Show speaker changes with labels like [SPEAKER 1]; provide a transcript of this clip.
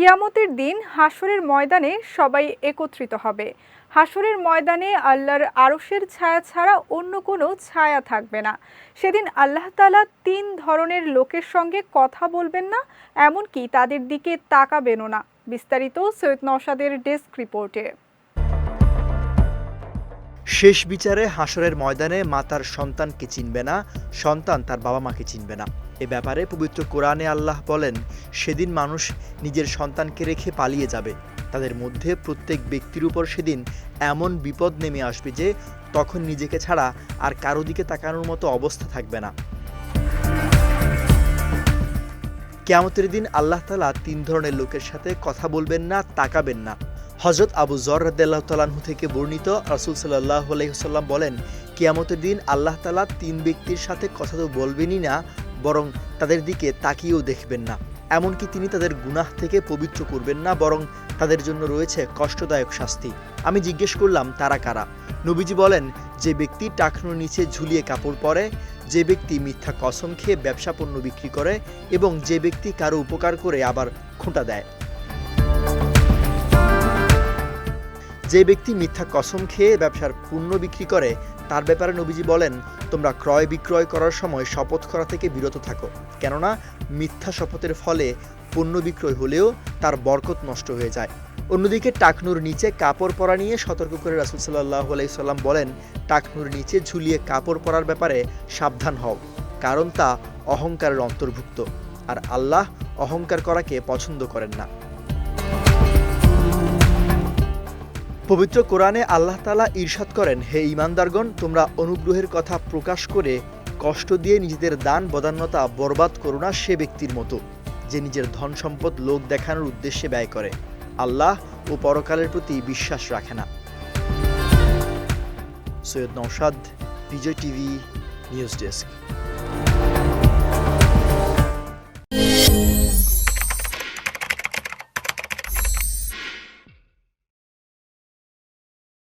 [SPEAKER 1] কিয়ামতের দিন হাসরের ময়দানে সবাই একত্রিত হবে। হাসরের ময়দানে আল্লাহর আরশের ছায়া ছাড়া অন্য কোনো ছায়া থাকবে না। সেদিন আল্লাহ তালা তিন ধরনের লোকের সঙ্গে কথা বলবেন না, এমনকি তাদের দিকে তাকাবেনও না। বিস্তারিত সৈয়দ নওশাদের ডেস্ক রিপোর্টে।
[SPEAKER 2] শেষ বিচারে হাসরের ময়দানে মা তার সন্তানকে চিনবে না, সন্তান তার বাবা মাকে চিনবে না। এ ব্যাপারে পবিত্র কোরআনে আল্লাহ বলেন, সেদিন মানুষ নিজের সন্তানকে রেখে পালিয়ে যাবে। তাদের মধ্যে প্রত্যেক ব্যক্তির উপর সেদিন এমন বিপদ নেমে আসবে যে, তখন নিজেকে ছাড়া আর কারও দিকে তাকানোর মতো অবস্থা থাকবে না। কেয়ামতের দিন আল্লাহ তালা তিন ধরনের লোকের সাথে কথা বলবেন না, তাকাবেন না। হজরত আবু জর রাদ্দাল্লাহ তালাহু থেকে বর্ণিত রাসুল সাল্লাহ আলাইসাল্লাম বলেন, কিয়ামতের দিন আল্লাহ তালা তিন ব্যক্তির সাথে কথা তো বলবেনই না, বরং তাদের দিকে তাকিয়েও দেখবেন না। এমনকি তিনি তাদের গুনাহ থেকে পবিত্র করবেন না, বরং তাদের জন্য রয়েছে কষ্টদায়ক শাস্তি। আমি জিজ্ঞেস করলাম, তারা কারা? নবীজি বলেন, যে ব্যক্তি টাকনোর নিচে ঝুলিয়ে কাপড় পরে, যে ব্যক্তি মিথ্যা কসম খেয়ে ব্যবসা পণ্য বিক্রি করে, এবং যে ব্যক্তি কারও উপকার করে আবার খোঁটা দেয়। যে ব্যক্তি মিথ্যা কসম খেয়ে ব্যবসার পণ্য বিক্রি করে, তার ব্যাপারে নবীজি বলেন, তোমরা ক্রয় বিক্রয় করার সময় শপথ করা থেকে বিরত থাকো। কেননা, মিথ্যা শপথের ফলে পণ্য বিক্রয় হলেও তার বরকত নষ্ট হয়ে যায়। অন্যদিকে টাকনুর নিচে কাপড় পরা নিয়ে সতর্ক করে রাসুল সাল্লাহ আলাইসাল্লাম বলেন, টাকনুর নিচে ঝুলিয়ে কাপড় পরার ব্যাপারে সাবধান হও, কারণ তা অহংকারের অন্তর্ভুক্ত। আর আল্লাহ অহংকার করাকে পছন্দ করেন না। পবিত্র কোরআনে আল্লাহ তালা ঈর্ষাদ করেন, হে ইমানদারগণ তোমরা অনুগ্রহের কথা প্রকাশ করে কষ্ট দিয়ে নিজেদের দান বদান্যতা বরবাদ করো না সে ব্যক্তির মতো, যে নিজের ধন সম্পদ লোক দেখানোর উদ্দেশ্যে ব্যয় করে। আল্লাহ ও পরকালের প্রতি বিশ্বাস রাখে না। Syed Naushad Bijoy TV, news desk.